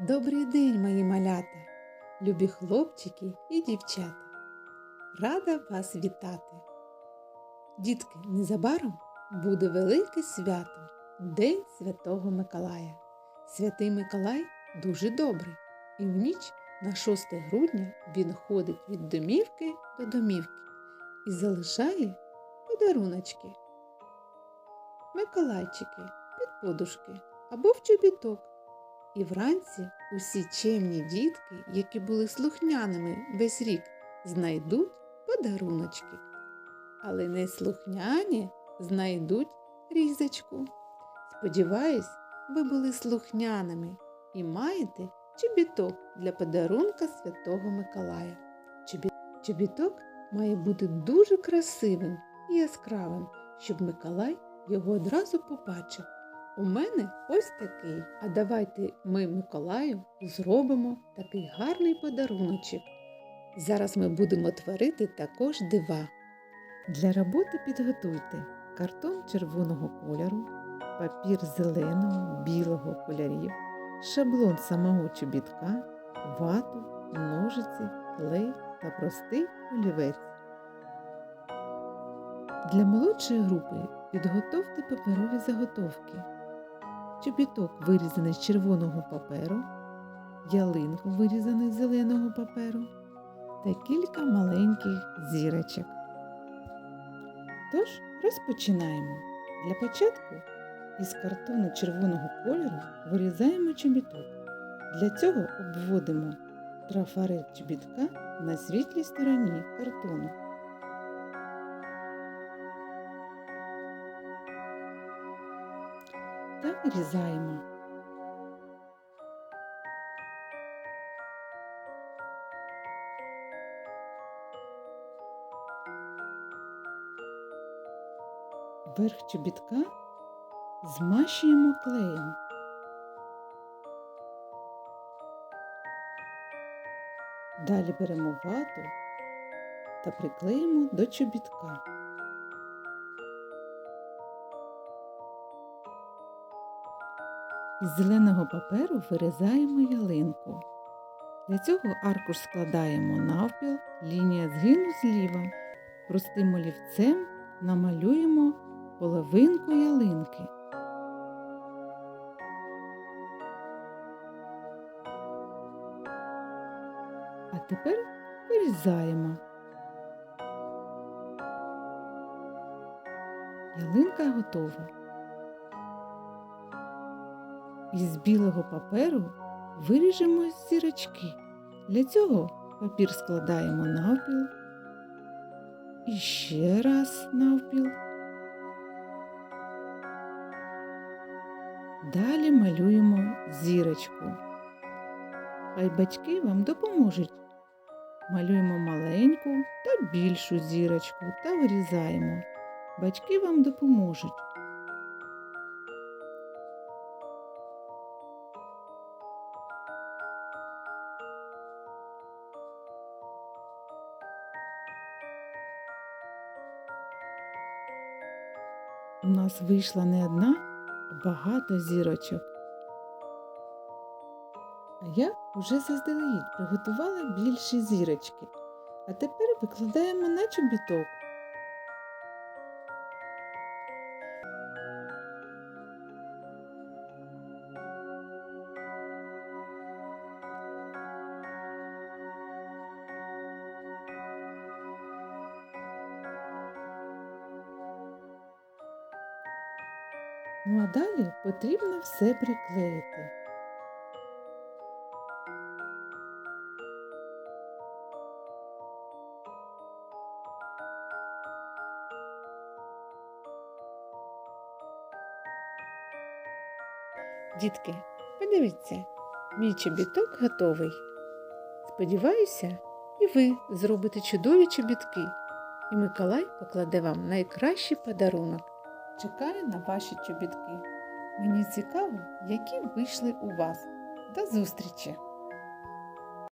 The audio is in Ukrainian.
Добрий день, мої малята, любі хлопчики і дівчата. Рада вас вітати. Дітки, незабаром буде велике свято День Святого Миколая. Святий Миколай дуже добрий, і в ніч на 6 грудня він ходить від домівки до домівки і залишає подаруночки. Миколайчики під подушки або в чобіток. І вранці усі чемні дітки, які були слухняними весь рік, знайдуть подаруночки. Але неслухняні знайдуть різочку. Сподіваюсь, ви були слухняними і маєте чобіток для подарунка Святого Миколая. Чобіток має бути дуже красивим і яскравим, щоб Миколай його одразу побачив. У мене ось такий. А давайте ми Миколаю зробимо такий гарний подаруночок. Зараз ми будемо творити також дива. Для роботи підготуйте картон червоного кольору, папір зеленого, білого кольорів, шаблон самого чобітка, вату, ножиці, клей та простий олівець. Для молодшої групи підготовте паперові заготовки. Чобіток вирізаний з червоного паперу, ялинку вирізаний з зеленого паперу та кілька маленьких зірочок. Тож розпочинаємо. Для початку із картону червоного кольору вирізаємо чобіток. Для цього обводимо трафарет чобітка на світлій стороні картону. Та вирізаємо. Верх чобітка змащуємо клеєм. Далі беремо вату та приклеїмо до чобітка. Із зеленого паперу вирізаємо ялинку. Для цього аркуш складаємо навпіл, лінія згину зліва. Простим олівцем намалюємо половинку ялинки. А тепер вирізаємо. Ялинка готова. Із білого паперу виріжемо зірочки. Для цього папір складаємо навпіл. І ще раз навпіл. Далі малюємо зірочку. Хай батьки вам допоможуть. Малюємо маленьку та більшу зірочку та вирізаємо. Батьки вам допоможуть. У нас вийшла не одна, а багато зірочок. А я вже заздалегідь приготувала більші зірочки. А тепер викладаємо на чобіток. Ну а далі потрібно все приклеїти. Дітки, подивіться, мій чобіток готовий. Сподіваюся, і ви зробите чудові чобітки, і Миколай покладе вам найкращий подарунок. Чекаю на ваші чобітки. Мені цікаво, які вийшли у вас. До зустрічі!